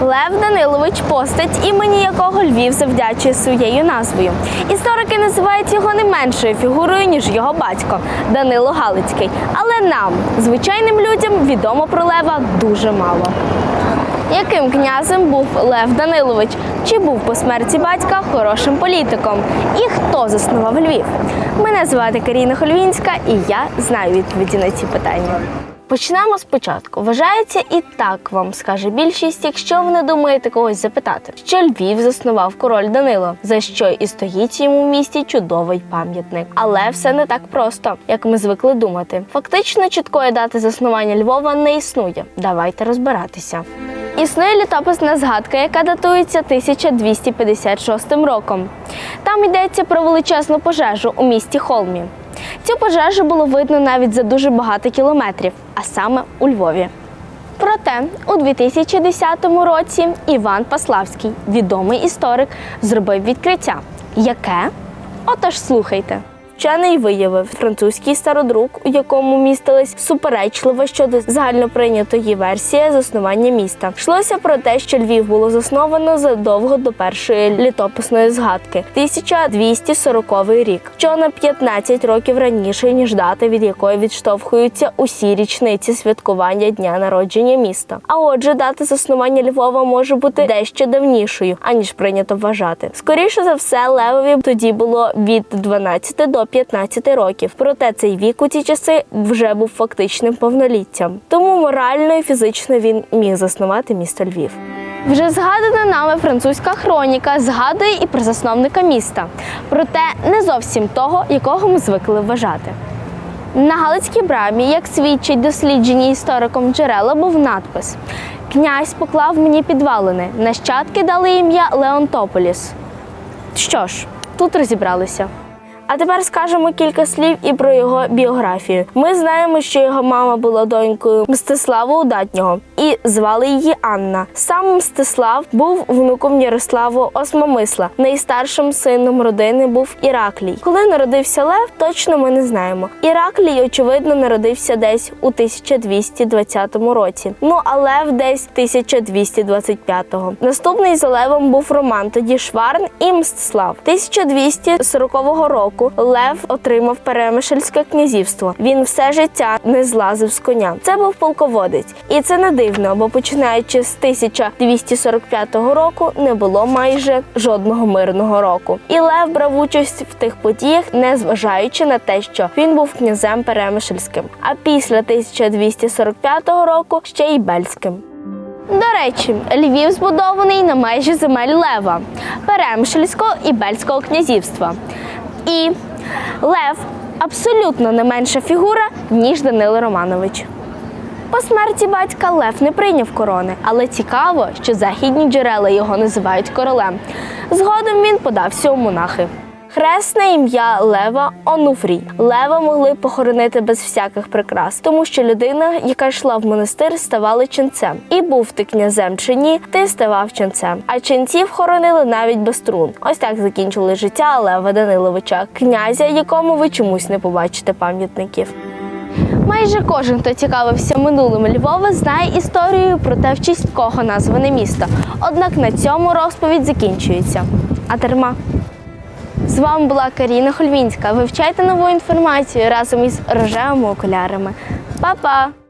Лев Данилович постать, імені якого Львів завдячує своєю назвою. Історики називають його не меншою фігурою, ніж його батько Данило Галицький. Але нам, звичайним людям, відомо про Лева дуже мало. Яким князем був Лев Данилович? Чи був по смерті батька хорошим політиком? І хто заснував Львів? Мене звати Каріна Хольвінська, і я знаю відповіді на ці питання. Почнемо спочатку. Вважається, і так вам скаже більшість, якщо ви не думаєте когось запитати, що Львів заснував король Данило, за що і стоїть йому в місті чудовий пам'ятник. Але все не так просто, як ми звикли думати. Фактично, чіткої дати заснування Львова не існує. Давайте розбиратися. Існує літописна згадка, яка датується 1256 роком. Там йдеться про величезну пожежу у місті Холмі. Цю пожежу було видно навіть за дуже багато кілометрів, а саме у Львові. Проте у 2010 році Іван Паславський, відомий історик, зробив відкриття. Яке? Отож, слухайте. Вчений виявив французький стародрук, у якому містилась суперечлива щодо загальноприйнятої версії заснування міста. Йшлося про те, що Львів було засновано задовго до першої літописної згадки 1240 рік, що на 15 років раніше ніж дата, від якої відштовхуються усі річниці святкування дня народження міста. А отже, дата заснування Львова може бути дещо давнішою, аніж прийнято вважати. Скоріше за все, Левові тоді було від 12 до 15 років. Проте цей вік у ті часи вже був фактичним повноліттям. Тому морально і фізично він міг заснувати місто Львів. Вже згадана нами французька хроніка згадує і про засновника міста, проте не зовсім того, якого ми звикли вважати. На Галицькій брамі, як свідчить досліджені істориком джерела, був надпис: Князь поклав мені підвалини, нащадки дали ім'я Леонтополіс. Що ж, тут розібралися. А тепер скажемо кілька слів і про його біографію. Ми знаємо, що його мама була донькою Мстислава Удатнього і звали її Анна. Сам Мстислав був внуком Ярославу Осмомисла. Найстаршим сином родини був Іраклій. Коли народився Лев, точно ми не знаємо. Іраклій, очевидно, народився десь у 1220 році. Ну а Лев десь 1225-го. Наступний за Левом був Роман, тоді Шварн і Мстислав. 1240 року Лев отримав Перемишльське князівство. Він все життя не злазив з коня. Це був полководець, і це не дивно, бо починаючи з 1245 року не було майже жодного мирного року. І Лев брав участь в тих подіях, не зважаючи на те, що він був князем Перемишльським. А після 1245 року ще й Бельським. До речі, Львів збудований на межі земель Лева, Перемишльського і Бельського князівства. І Лев абсолютно не менша фігура, ніж Данило Романович. По смерті батька Лев не прийняв корони, але цікаво, що західні джерела його називають королем. Згодом він подався у монахи. Хресне ім'я Лева Онуфрій. Лева могли похоронити без всяких прикрас, тому що людина, яка йшла в монастир, ставала ченцем. І був ти князем чи ні, ти ставав ченцем. А ченців хоронили навіть без трун. Ось так закінчили життя Лева Даниловича, князя, якому ви чомусь не побачите пам'ятників. Майже кожен, хто цікавився минулим Львова, знає історію про те, в честь кого назване місто. Однак на цьому розповідь закінчується. А дарма. З вами була Каріна Хольвінська. Вивчайте нову інформацію разом із рожевими окулярами. Па-па!